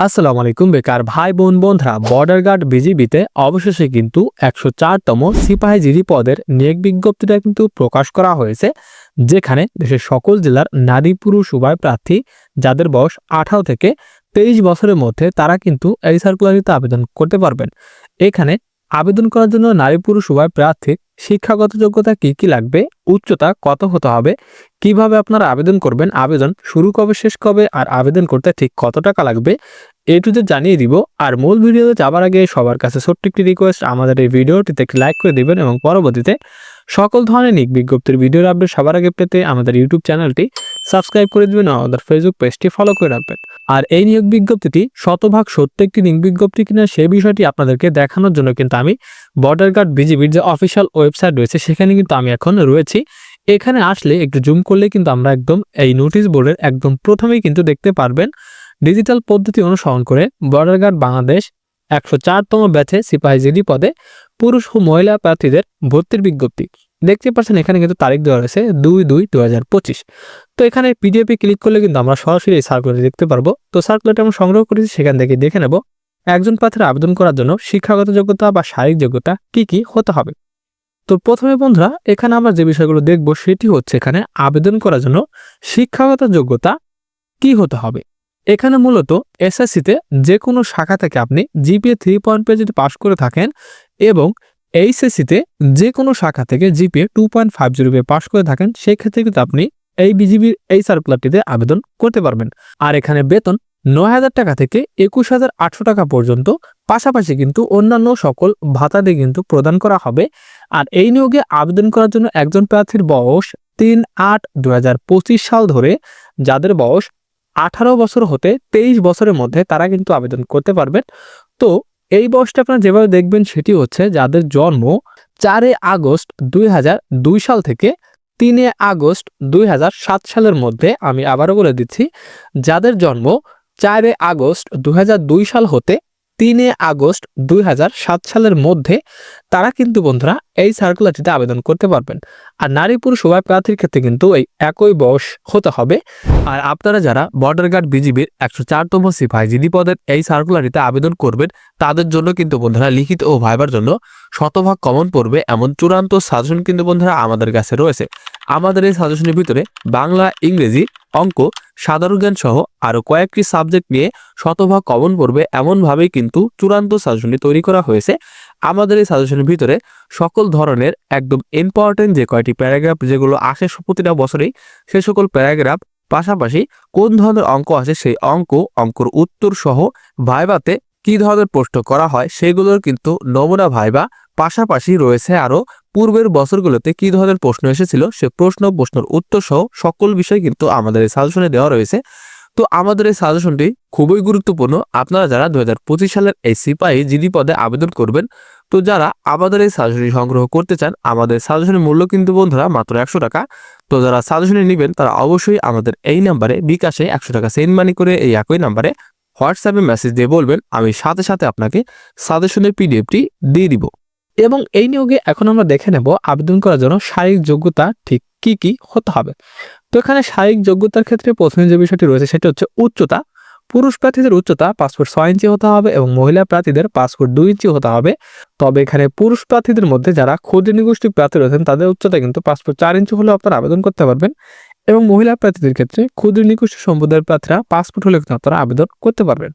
আসসালামু আলাইকুম, বেকার ভাই বোন বন্ধুরা। বর্ডার গার্ড বিজিবিতে অবশেষে কিন্তু একশো চারতম সিপাহীজিরি পদের নিয়োগ বিজ্ঞপ্তিটা কিন্তু প্রকাশ করা হয়েছে, যেখানে দেশের সকল জেলার নারী পুরুষ উভয় প্রার্থী, যাদের বয়স আঠারো থেকে তেইশ বছরের মধ্যে, তারা কিন্তু এই সার্কুলারিতে আবেদন করতে পারবেন। এখানে আবেদন করার জন্য নারী পুরুষ উভয় প্রার্থী শিক্ষাগত যোগ্যতা কি কি লাগবে, উচ্চতা কত হতে হবে, কীভাবে আপনারা আবেদন করবেন, আবেদন শুরু কবে, শেষ কবে, আর আবেদন করতে ঠিক কত টাকা লাগবে এ টু জানিয়ে দিব আর মূল ভিডিওতে যাবার আগে সবার কাছে ছোট্ট একটি রিকোয়েস্ট আমাদের এই ভিডিওটিতে একটি লাইক করে দিবেন এবং পরবর্তীতে সকল ধরনের নিক বিজ্ঞপ্তির ভিডিওর আপডেট সবার আগে পেতে আমাদের ইউটিউব চ্যানেলটি সাবস্ক্রাইব করে দিবেন আমাদের ফেসবুক পেজটি ফলো করে রাখবেন। আর এই নিয়োগ বিজ্ঞপ্তিটি শতভাগ সত্য একটি নিয়োগ বিজ্ঞপ্তি কিনা সেই বিষয়টি আপনাদেরকে দেখানোর জন্য কিন্তু আমি বর্ডার গার্ড বিজিবির যে অফিসিয়াল ওয়েবসাইট রয়েছে, সেখানে কিন্তু আমি এখন রয়েছি। এখানে আসলে একটু জুম করলে কিন্তু আমরা একদম এই নোটিশ বোর্ডের একদম প্রথমেই কিন্তু দেখতে পারবেন। ডিজিটাল পদ্ধতি অনুসরণ করে বর্ডার গার্ড বাংলাদেশ একশো চারতম ব্যাচে সিপাহীজিডি পদে পুরুষ ও মহিলা প্রার্থীদের ভর্তির বিজ্ঞপ্তি। দেখতে পাচ্ছেন, এখানে কিন্তু তারিখ দেওয়া রয়েছে দুই দুই দু হাজার পঁচিশ। তো এখানে পিডিএফে ক্লিক করলে কিন্তু আমরা সরাসরি এই সার্কুলার দেখতে পারব। তো সার্কুলারটা আমরা সংগ্রহ করেছি, সেখান থেকে দেখে নেব। একজন প্রার্থীর আবেদন করার জন্য শিক্ষাগত যোগ্যতা বা শারীরিক যোগ্যতা কি কি হতে হবে? তো প্রথমে বন্ধুরা, এখানে আমরা যে বিষয়গুলো দেখব, সেটি হচ্ছে এখানে আবেদন করার জন্য শিক্ষাগত যোগ্যতা কি হতে হবে? এখানে মূলত এসএসসিতে যে কোনো শাখা থেকে আপনি জিপিএ থ্রি পয়েন্ট পেয়ে যদি পাশ করে থাকেন এবং এইচএসসিতে যে কোনো শাখা থেকে GPA two point five zero পেয়ে পাশ করে থাকেন, সেক্ষেত্রে কিন্তু আপনি এই বিজিবির এই সার্কুলারটিতে আবেদন করতে পারবেন। আর এখানে বেতন নয় হাজার টাকা থেকে একুশ হাজার আটশো টাকা পর্যন্ত, পাশাপাশি কিন্তু অন্যান্য সকল ভাতাদি কিন্তু প্রদান করা হবে। আর এই নিয়োগে আবেদন করার জন্য একজন প্রার্থীর বয়স তিন আট দু সাল ধরে। যাদের বয়স আঠারো বছর হতে তেইশ বছরের মধ্যে তারা কিন্তু আবেদন করতে পারবেন। তো এই বয়সটা আপনারা যেভাবে দেখবেন সেটি হচ্ছে যাদের জন্ম চারে আগস্ট দুই সাল থেকে তিনে আগস্ট দুই সালের মধ্যে আমি আবারও বলে দিচ্ছি, যাদের জন্ম চারে আগস্ট দুই হাজার দুই সাল হতে তিনে আগস্ট দুই সালের মধ্যে তারা কিন্তু বন্ধুরা এই সার্কুলারটিতে আবেদন করতে পারবেন। আর নারী পুরুষ উভয় প্রার্থীর ক্ষেত্রে কিন্তু এই একই বয়স হতে হবে। আর আপনারা যারা বর্ডার গার্ড বিজিবির একশো চারতম সিপাহী জিডি পদের এই সার্কুলারিতে আবেদন করবেন, তাদের জন্য কিন্তু বন্ধুরা লিখিত ও ভাইবার জন্য শতভাগ কমন পড়বে এমন চূড়ান্ত সাজেশন কিন্তু বন্ধুরা আমাদের কাছে রয়েছে। আমাদের এই সাজেশনের ভিতরে বাংলা, ইংরেজি অঙ্ক সাধারণ জ্ঞান সহ আরও কয়েকটি সাবজেক্ট নিয়ে শতভাগ কমন পড়বে এমনভাবেই কিন্তু চূড়ান্ত সাজেশনটি তৈরি করা হয়েছে। আমাদের এই সাজেশনের ভিতরে সকল ধরনের একদম ইম্পর্টেন্ট যে কয়টি প্যারাগ্রাফ যেগুলো আসে প্রতিটা বছরেই, সে সকল প্যারাগ্রাফ পাশাপাশি কোন ধরনের অঙ্ক আসে সেই অঙ্ক, অঙ্কর উত্তর সহ ভাইবাতে কি ধরনের প্রশ্ন করা হয় সেগুলোর কিন্তু নমুনা ভাইবা পাশাপাশি রয়েছে আরও পূর্বের বছরগুলোতে কি ধরনের প্রশ্ন এসেছিল? সে প্রশ্ন, প্রশ্নের উত্তর সহ সকল বিষয় কিন্তু আমাদের এই সাজেশনে দেওয়া রয়েছে। তো আমাদের এই সাজেশনটি খুবই গুরুত্বপূর্ণ। আপনারা যারা দুহাজার পঁচিশ সালের এই সিপাহী জিডি পদে আবেদন করবেন, তো যারা আমাদের এই সাজেশনটি সংগ্রহ করতে চান, আমাদের সাজেশনের মূল্য কিন্তু বন্ধুরা মাত্র একশো টাকা। তো যারা সাজেশনে নেবেন, তারা অবশ্যই আমাদের এই নাম্বারে বিকাশে একশো টাকা সেন্ড মানি করে এই একই নাম্বারে হোয়াটসঅ্যাপে মেসেজ দিয়ে বলবেন। আমি সাথে সাথে আপনাকে সাজেশনের পিডিএফটি দিয়ে দিব। এবং এই নিয়োগে এখন আমরা দেখে নেব আবেদন করার জন্য শারীরিক যোগ্যতা ঠিক কি কি হতে হবে। তো এখানে শারীরিক যোগ্যতার ক্ষেত্রে প্রথমে যে বিষয়টি রয়েছে সেটি হচ্ছে উচ্চতা। পুরুষ প্রার্থীদের উচ্চতা পাসপোর্ট ছয় ইঞ্চি হতে হবে এবং মহিলা প্রার্থীদের পাসপোর্ট দুই ইঞ্চি হতে হবে। তবে এখানে পুরুষ প্রার্থীদের মধ্যে যারা ক্ষুদ্র নিগোষ্ঠী প্রার্থী রয়েছেন, তাদের উচ্চতা কিন্তু পাসপোর্ট চার ইঞ্চি হলেও আপনারা আবেদন করতে পারবেন এবং মহিলা প্রার্থীদের ক্ষেত্রে ক্ষুদ্র নিগোষ্ঠী সম্প্রদায়ের প্রার্থীরা পাসপোর্ট হলে কিন্তু আপনারা আবেদন করতে পারবেন।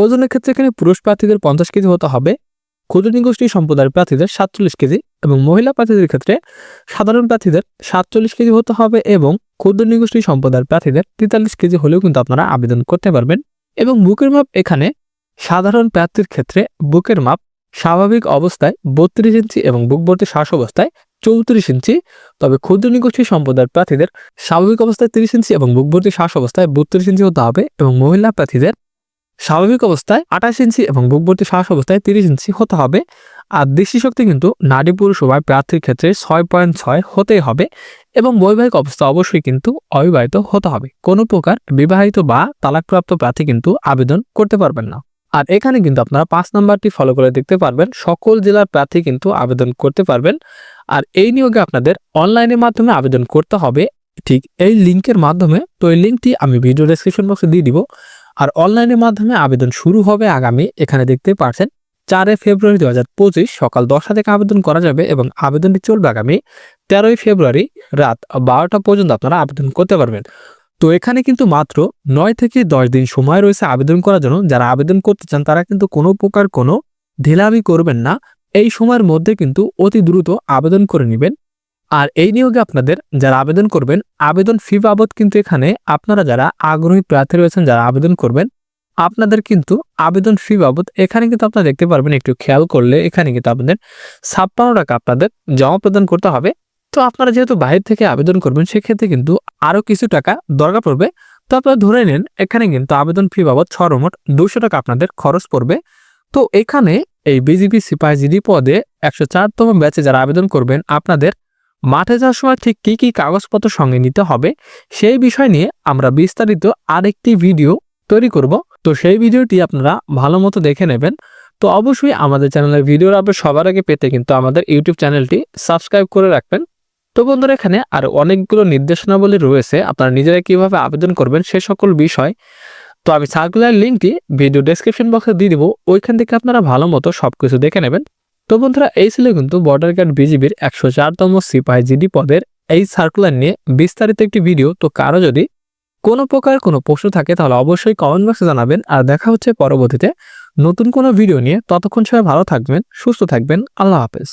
ওজনের ক্ষেত্রে এখানে পুরুষ প্রার্থীদের পঞ্চাশ কেজি হতে হবে ক্ষুদ্র নিগোষ্ঠী সম্প্রদায়ের প্রার্থীদের সাতচল্লিশ কেজি এবং মহিলা প্রার্থীদের ক্ষেত্রে সাধারণ প্রার্থীদের সাতচল্লিশ কেজি হতে হবে এবং ক্ষুদ্র নিগোষ্ঠী সম্প্রদায়ের প্রার্থীদের তেতাল্লিশ কেজি হলেও কিন্তু আপনারা আবেদন করতে পারবেন। এবং বুকের মাপ এখানে সাধারণ প্রার্থীর ক্ষেত্রে বুকের মাপ স্বাভাবিক অবস্থায় বত্রিশ ইঞ্চি এবং বুকবর্তী শ্বাস অবস্থায় চৌত্রিশ ইঞ্চি। তবে ক্ষুদ্র নিগোষ্ঠী সম্প্রদায়ের প্রার্থীদের স্বাভাবিক অবস্থায় তিরিশ ইঞ্চি এবং বুকবর্তী শ্বাস অবস্থায় বত্রিশ ইঞ্চি হতে হবে এবং মহিলা প্রার্থীদের স্বাভাবিক অবস্থায় আঠাশ ইঞ্চি এবং বুকবর্তী শ্বাস অবস্থায় তিরিশ ইঞ্চি হতে হবে। আর দৃষ্টিশক্তি কিন্তু নারী পুরুষ উভয় প্রার্থীর ক্ষেত্রে ছয় পয়েন্ট ছয় হতেই হবে এবং বৈবাহিক অবস্থা অবশ্যই কিন্তু অবিবাহিত হতে হবে। কোনো প্রকার বিবাহিত বা তালাকপ্রাপ্ত প্রার্থী কিন্তু আবেদন করতে পারবেন না। আর এখানে কিন্তু আপনারা পাঁচ নাম্বারটি ফলো করে দেখতে পারবেন। সকল জেলার প্রার্থী কিন্তু আবেদন করতে পারবেন। আর এই নিয়োগে আপনাদের অনলাইনের মাধ্যমে আবেদন করতে হবে। ঠিক এই লিঙ্কের মাধ্যমে তো এই লিঙ্কটি আমি ভিডিও ডেসক্রিপশন বক্সে দিয়ে দিব। আর অনলাইনের মাধ্যমে আবেদন শুরু হবে আগামী, এখানে দেখতে পাচ্ছেন চারে ফেব্রুয়ারি দু হাজার পঁচিশ সকাল দশটা থেকে আবেদন করা যাবে এবং আবেদনটি চলবে আগামী তেরোই ফেব্রুয়ারি রাত বারোটা পর্যন্ত আপনারা আবেদন করতে পারবেন। তো এখানে কিন্তু মাত্র নয় থেকে দশ দিন সময় রয়েছে আবেদন করার জন্য। যারা আবেদন করতে চান, তারা কিন্তু কোনো প্রকার কোনো ঢিলামি করবেন না। এই সময়ের মধ্যে কিন্তু অতি দ্রুত আবেদন করে নেবেন। আর এই নিয়োগে আপনাদের যারা আবেদন করবেন, আবেদন ফি বাবদ কিন্তু এখানে আপনারা যারা আগ্রহী প্রার্থী রয়েছেন, যারা আবেদন করবেন, আপনাদের কিন্তু আবেদন ফি বাবদ এখানে কিন্তু আপনারা দেখতে পারবেন, একটু খেয়াল করলে এখানে কিন্তু আপনাদের ছাপ্পান্ন টাকা আপনাদের জমা প্রদান করতে হবে। তো আপনারা যেহেতু বাইরে থেকে আবেদন করবেন, সেক্ষেত্রে কিন্তু আরও কিছু টাকা দরকার পড়বে। তো আপনারা ধরে নিন, এখানে কিন্তু আবেদন ফি বাবদ সর্বমোট দুশো টাকা আপনাদের খরচ পড়বে। তো এখানে এই বিজিপি সিপাহি জিডি পদে একশো চারতম ব্যাচে যারা আবেদন করবেন, আপনাদের মাঠে যাওয়ার সময় ঠিক কী কী কাগজপত্র সঙ্গে নিতে হবে সেই বিষয় নিয়ে আমরা বিস্তারিত আরেকটি ভিডিও তৈরি করব। তো সেই ভিডিওটি আপনারা ভালো মতো দেখে নেবেন। তো অবশ্যই আমাদের চ্যানেলের ভিডিওর আপনি সবার আগে পেতে কিন্তু আমাদের ইউটিউব চ্যানেলটি সাবস্ক্রাইব করে রাখবেন। তো বন্ধুরা, এখানে আর অনেকগুলো নির্দেশনাবলী রয়েছে। আপনারা নিজেরা কীভাবে আবেদন করবেন সে সকল বিষয়। তো আমি সার্কুলার লিঙ্কটি ভিডিও ডেসক্রিপশন বক্সে দিয়ে দিব। ওইখান থেকে আপনারা ভালো মতো সব কিছু দেখে নেবেন। তো বন্ধুরা, এই ছিল কিন্তু বর্ডার গার্ড বিজিবির একশো চারতম সিপাহী জিডি পদের এই সার্কুলার নিয়ে বিস্তারিত একটি ভিডিও তো কারও যদি কোনো প্রকার কোনো প্রশ্ন থাকে, তাহলে অবশ্যই কমেন্ট বক্সে জানাবেন। আর দেখা হচ্ছে পরবর্তীতে নতুন কোনো ভিডিও নিয়ে। ততক্ষণ সবাই ভালো থাকবেন, সুস্থ থাকবেন। আল্লাহ হাফেজ।